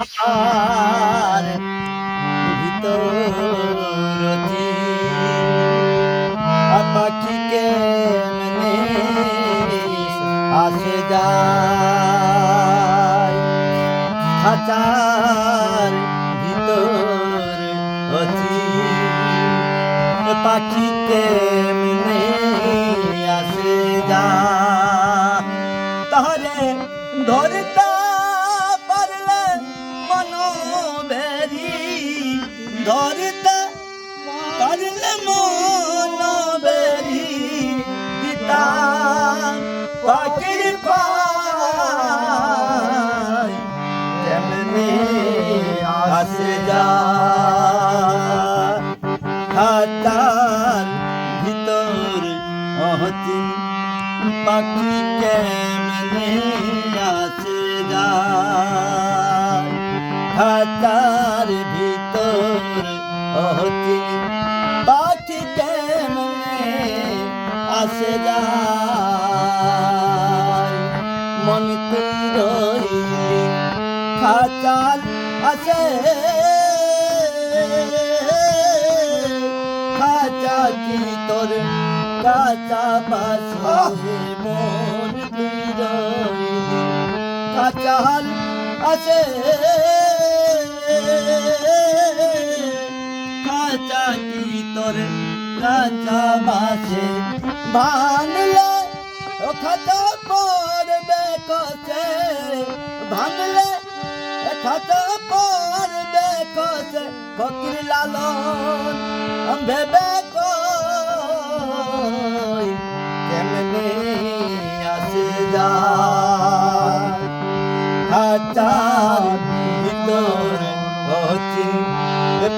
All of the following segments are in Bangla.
আর ভিতরতি। পাখিকে মনে আসে যায়? খাঁচার তাহলে ধরতা ধরতা পারলে মনোবেরি পিতা পাখির পায় তেমনি আসে অহতি পাখি কেমনে আছে যায় খাতার ভিতর অহতি পাখি কেমনে আসে যায়? মন তুই রইলি খাচাল আসে। খাচা কি তোর কাঁচা বাসে মন তুই খাচাল আসে। খাচা কি তোর কাঁচা বাসে ভাঙলে ও খাচা পড়বে কছে ভাঙলে খাতা পড়বে কছে ফকির লালন, ভেবে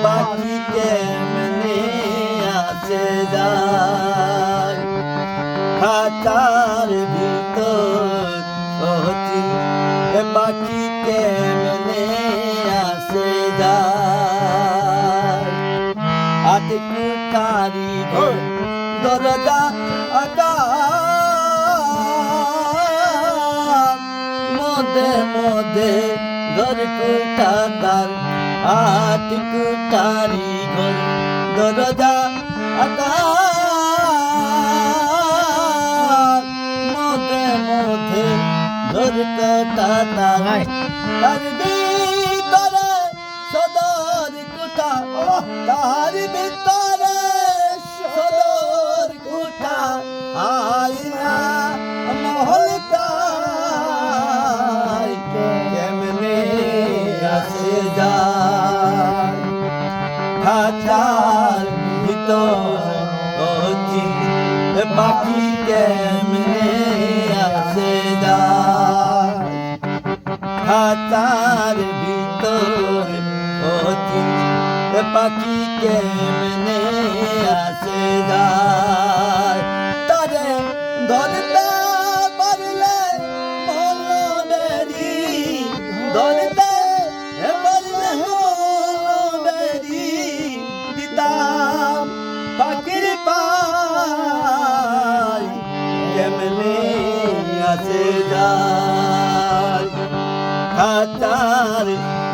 পাখি কেমনে আসে যায়। খাতার ভিতর অচিন পাখি কেমনে আসে যায়। আটকু তারি দরজা আকা মধ্যে মধ্যে ঘর কুটাতার আট কুটারি ঘর দরজা আকা মধ্যে মধ্যে ঘর কাটাতার তার ভিতরে সদর কুটা তার ভিতরে সদর কুটা আইনা মহল কেমনে আসে যায়? খাচার ভিতর পাখি কেমনে আসে খাতার ভিতর অতি পাখি কেমনে আসে যায় আসে যায়। খাতার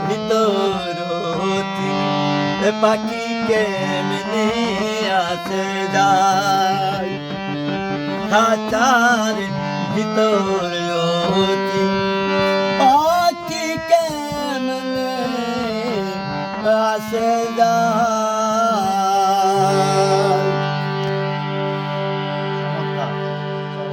ভিতর পাখি কেমনে আসে যায়। খাতার ভিতর পাখি কেমনে আসে যায়।